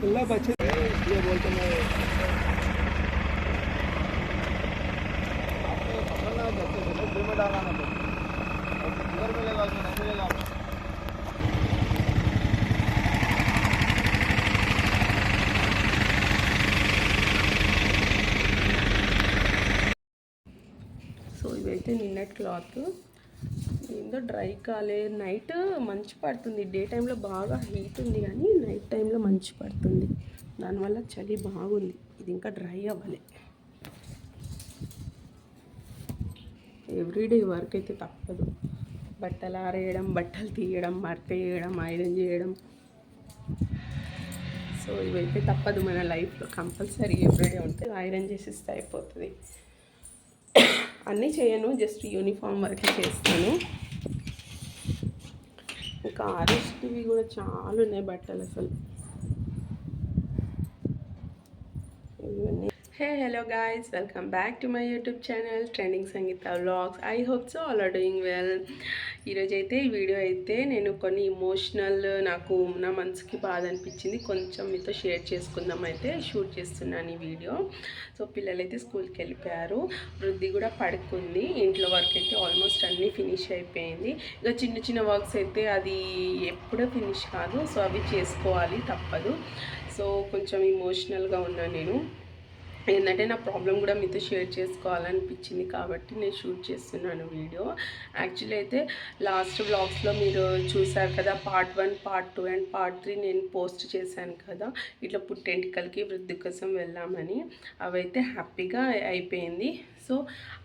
अल्लाह बच्चे ये बोलते मैं आपको पकड़ना है बच्चे से फिर में डालना है और किधर मिलेगा उसमें नहीं मिलेगा आपको సో ఇవైతే నిన్నటి క్లాత్ ఉందో డ్రై కాలే. నైట్ మంచి పడుతుంది. డే టైంలో బాగా హీట్ ఉంది కానీ నైట్ టైంలో మంచి పడుతుంది. దానివల్ల చలి బాగుంది. ఇది ఇంకా డ్రై అవ్వాలి. ఎవ్రీడే వర్క్ అయితే తప్పదు. బట్టలు ఆరేయడం బట్టలు తీయడం మడతేయడం ఐరన్ చేయడం. సో ఇవైతే తప్పదు మన లైఫ్లో. కంపల్సరీ ఎవ్రీడే ఉంటే ఐరన్ చేసిస్తే అయిపోతుంది. అన్నీ చేయను. జస్ట్ యూనిఫామ్ వరకే చేస్తాను. ఇంకా ఆరెస్ట్వి కూడా చాలా ఉన్నాయి బట్టలు అసలు ఇవన్నీ hey hello guys welcome back to my YouTube channel trending Sangeetha vlogs I hope so all are doing well ఈరోజు అయితే ఈ వీడియో అయితే నేను కొన్ని ఇమోషనల్ నాకు నా మనసుకి బాధ అనిపించింది. కొంచెం మీతో షేర్ చేసుకుందాం అయితే షూట్ చేస్తున్నాను ఈ వీడియో సో పిల్లలైతే స్కూల్కి వెళ్ళిపోయారు. వృద్ధి కూడా పడుకుంది. ఇంట్లో వర్క్ అయితే ఆల్మోస్ట్ అన్నీ ఫినిష్ అయిపోయింది. ఇంకా చిన్న చిన్న వర్క్స్ అయితే అది ఎప్పుడూ ఫినిష్ కాదు. సో అవి చేసుకోవాలి తప్పదు. సో కొంచెం ఇమోషనల్గా ఉన్నాను నేను. ఏంటంటే నా ప్రాబ్లం కూడా మీతో షేర్ చేసుకోవాలనిపించింది కాబట్టి నేను షూట్ చేస్తున్నాను వీడియో. యాక్చువల్లీ అయితే లాస్ట్ వ్లాగ్స్లో మీరు చూసారు కదా part one part two and part three నేను పోస్ట్ చేశాను కదా ఇట్లా పుట్టెంటికలకి వృద్ధి కోసం వెళ్ళామని. అవైతే హ్యాపీగా అయిపోయింది. సో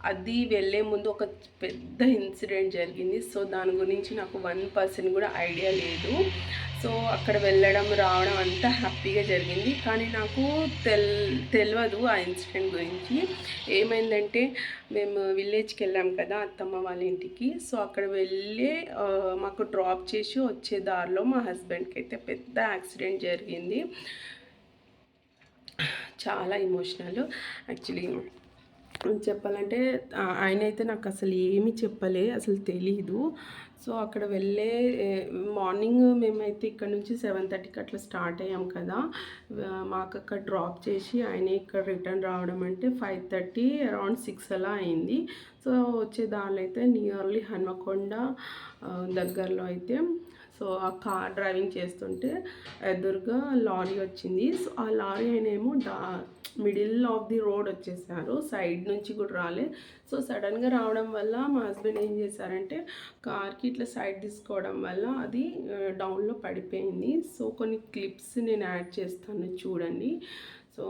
అది వెళ్ళే ముందు ఒక పెద్ద ఇన్సిడెంట్ జరిగింది. సో దాని గురించి నాకు వన్ పర్సెంట్ కూడా ఐడియా లేదు. సో అక్కడ వెళ్ళడం రావడం అంతా హ్యాపీగా జరిగింది. కానీ నాకు తెల్ తెలియదు ఆ ఇన్సిడెంట్ గురించి. ఏమైందంటే మేము విలేజ్కి వెళ్ళాం కదా అత్తమ్మ వాళ్ళ ఇంటికి. సో అక్కడ వెళ్ళి మాకు డ్రాప్ చేసి వచ్చే దారిలో మా హస్బెండ్కి అయితే పెద్ద యాక్సిడెంట్ జరిగింది. చాలా ఇమోషనల్ యాక్చువల్లీ చెప్పాలంటే ఆయన అయితే నాకు అసలు ఏమీ చెప్పలే అసలు తెలీదు. సో అక్కడ వెళ్ళే మార్నింగ్ మేమైతే ఇక్కడ నుంచి సెవెన్ థర్టీకి అట్లా స్టార్ట్ అయ్యాం కదా. మాకు అక్కడ డ్రాప్ చేసి ఆయన ఇక్కడ రిటర్న్ రావడం అంటే ఫైవ్ థర్టీ అరౌండ్ సిక్స్ అలా అయింది. సో వచ్చే దానిలో అయితే నియర్లీ హన్మకొండ దగ్గరలో అయితే సో ఆ కార్ డ్రైవింగ్ చేస్తుంటే ఎదురుగా లారీ వచ్చింది. సో ఆ లారీ ఆయన the middle of the road వచ్చేసారు. సైడ్ నుంచి కూడా రాలే. సో సడన్గా రావడం వల్ల మా హస్బెండ్ ఏం చేశారంటే కార్కి ఇట్లా సైడ్ తీసుకోవడం వల్ల అది డౌన్లో పడిపోయింది. సో కొన్ని క్లిప్స్ నేను యాడ్ చేస్తాను చూడండి. సో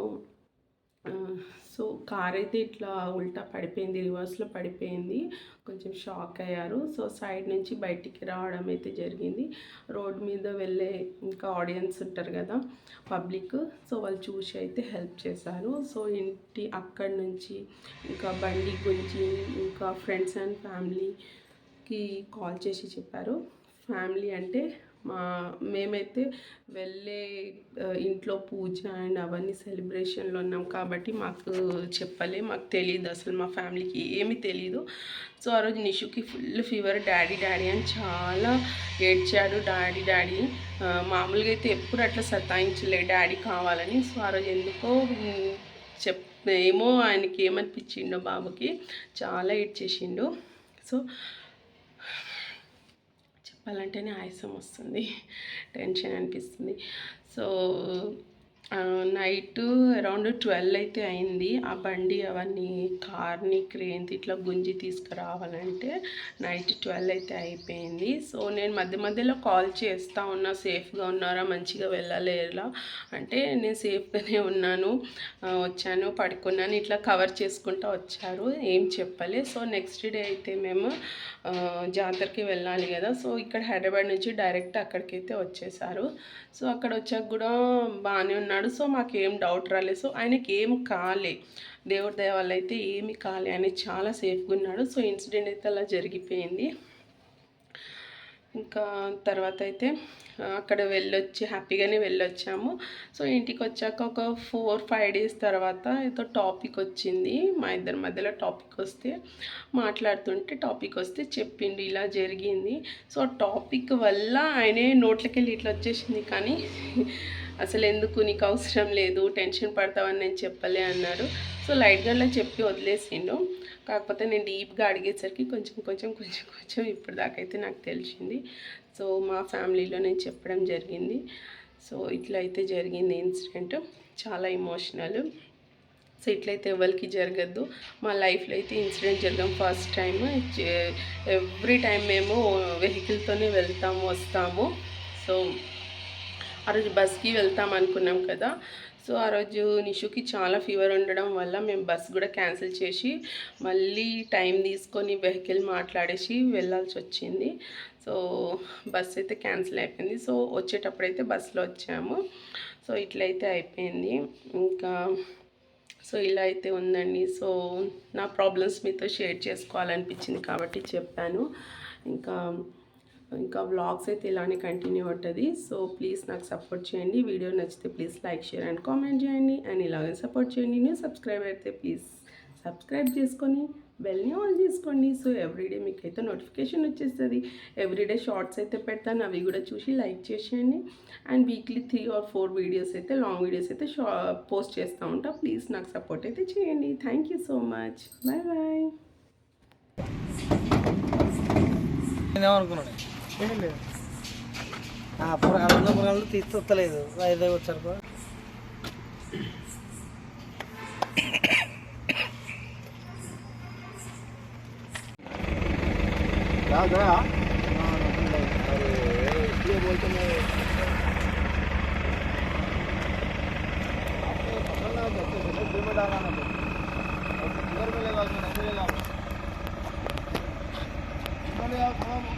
సో కార్ అయితే ఇట్లా ఉల్టా పడిపోయింది రివర్స్లో పడిపోయింది. కొంచెం షాక్ అయ్యారు. సో సైడ్ నుంచి బయటికి రావడం అయితే జరిగింది. రోడ్ మీద వెళ్ళే ఇంకా ఆడియన్స్ ఉంటారు కదా పబ్లిక్. సో వాళ్ళు చూసి అయితే హెల్ప్ చేశారు. సో ఇంటి అక్కడి నుంచి ఇంకా బండి గురించి ఇంకా ఫ్రెండ్స్ అండ్ ఫ్యామిలీకి కాల్ చేసి చెప్పారు. ఫ్యామిలీ అంటే మా మేమైతే వెళ్ళే ఇంట్లో పూజ అండ్ అవన్నీ సెలబ్రేషన్లో ఉన్నాం కాబట్టి మాకు చెప్పలే మాకు తెలియదు అసలు మా ఫ్యామిలీకి ఏమీ తెలియదు సో ఆ రోజు నిషుకి ఫుల్ ఫీవర్ డాడీ డాడీ అని చాలా ఏడ్చాడు డాడీ డాడీ. మామూలుగా అయితే ఎప్పుడు అట్లా సతాయించలే డాడీ కావాలని. సో ఆ రోజు ఎందుకో చెప్ ఏమో ఆయనకి ఏమనిపించిండో బాబుకి చాలా ఏడ్చేసిండు. సో చెప్పాలంటేనే ఆయాసం వస్తుంది టెన్షన్ అనిపిస్తుంది. సో నైట్ అరౌండ్ ట్వెల్వ్ అయితే అయింది. ఆ బండి అవన్నీ కార్ని క్రేన్ది ఇట్లా గుంజి తీసుకురావాలంటే నైట్ ట్వెల్వ్ అయితే అయిపోయింది. సో నేను మధ్య మధ్యలో కాల్ చేస్తూ ఉన్నా సేఫ్గా ఉన్నారా మంచిగా వెళ్ళలేరా అంటే నేను సేఫ్గానే ఉన్నాను వచ్చాను పడుకున్నాను ఇట్లా కవర్ చేసుకుంటూ వచ్చారు. ఏం చెప్పలే. సో నెక్స్ట్ డే అయితే మేము జాతరకి వెళ్ళాలి కదా. సో ఇక్కడ హైదరాబాద్ నుంచి డైరెక్ట్ అక్కడికైతే వచ్చేసారు. సో అక్కడ వచ్చాక కూడా బాగానే ఉన్నాడు సో మాకేం డౌట్ రాలేదు. సో ఆయనకి ఏం కాలే. దేవుడి దయ వల్ల అయితే ఏమి కాలే ఆయన చాలా సేఫ్గా ఉన్నాడు. సో ఇన్సిడెంట్ అయితే అలా జరిగిపోయింది. ఇంకా తర్వాత అయితే అక్కడ వెళ్ళొచ్చి హ్యాపీగానే వెళ్ళొచ్చాము. సో ఇంటికి వచ్చాక ఒక ఫోర్ ఫైవ్ డేస్ తర్వాత ఏదో టాపిక్ వచ్చింది. మా ఇద్దరి మధ్యలో టాపిక్ వస్తే మాట్లాడుతుంటే టాపిక్ వస్తే చెప్పిండు ఇలా జరిగింది. సో టాపిక్ వల్ల ఆయనే నోట్లకి వెళ్ళి ఇట్లా వచ్చేసింది. కానీ అసలు ఎందుకు నీకు అవసరం లేదు టెన్షన్ పడతావని నేను చెప్పలే అన్నాడు. సో లైట్గా అలా చెప్పి వదిలేసిండు. కాకపోతే నేను డీప్గా అడిగేసరికి కొంచెం కొంచెం కొంచెం కొంచెం ఇప్పుడు దాకైతే నాకు తెలిసింది. సో మా ఫ్యామిలీలో నేను చెప్పడం జరిగింది. సో ఇట్లా అయితే జరిగింది ఇన్సిడెంట్. చాలా ఎమోషనల్. సో ఇట్లయితే ఎవరికి జరగద్దు. మా లైఫ్లో అయితే ఇన్సిడెంట్ జరగడం ఫస్ట్ టైం ఎవ్రీ టైం మేము వెహికల్తోనే వెళ్తాము వస్తాము. సో ఆ రోజు బస్కి వెళ్తాం అనుకున్నాం కదా. సో ఆ రోజు నిషుకి చాలా ఫీవర్ ఉండడం వల్ల మేము బస్ కూడా క్యాన్సిల్ చేసి మళ్ళీ టైం తీసుకొని వెహికల్ మాట్లాడేసి వెళ్ళాల్సి వచ్చింది. సో బస్ అయితే క్యాన్సిల్ అయిపోయింది. సో వచ్చేటప్పుడు అయితే బస్సులో వచ్చాము. సో ఇట్లయితే అయిపోయింది. ఇంకా సో ఇలా అయితే ఉందండి. సో నా ప్రాబ్లమ్స్ మీతో షేర్ చేసుకోవాలనిపించింది కాబట్టి చెప్పాను. ఇంకా ఇంకా వ్లాగ్స్ అయితే ఇలానే కంటిన్యూ అవుతుంది సో ప్లీజ్ నాకు సపోర్ట్ చేయండి. వీడియో నచ్చితే please like share and comment చేయండి. అండ్ ఇలాగే సపోర్ట్ చేయండి. న్యూ సబ్స్క్రైబర్ అయితే ప్లీజ్ సబ్స్క్రైబ్ చేసుకొని బెల్ని ఆన్ చేసుకోండి. సో ఎవ్రీడే మీకైతే నోటిఫికేషన్ వచ్చేస్తుంది. ఎవ్రీడే షార్ట్స్ అయితే పెడతాను. అవి కూడా చూసి లైక్ చేసేయండి. And weekly three or four videos అయితే లాంగ్ వీడియోస్ అయితే షా పోస్ట్ చేస్తూ ఉంటా. ప్లీజ్ నాకు సపోర్ట్ అయితే చేయండి. Thank you so much bye bye అనుకున్నాను పొరగాలు ఉన్న పొరగాలు తీస్తలేదు ఐదే వచ్చారు రాదా घर में लगा उसमें नहीं लगा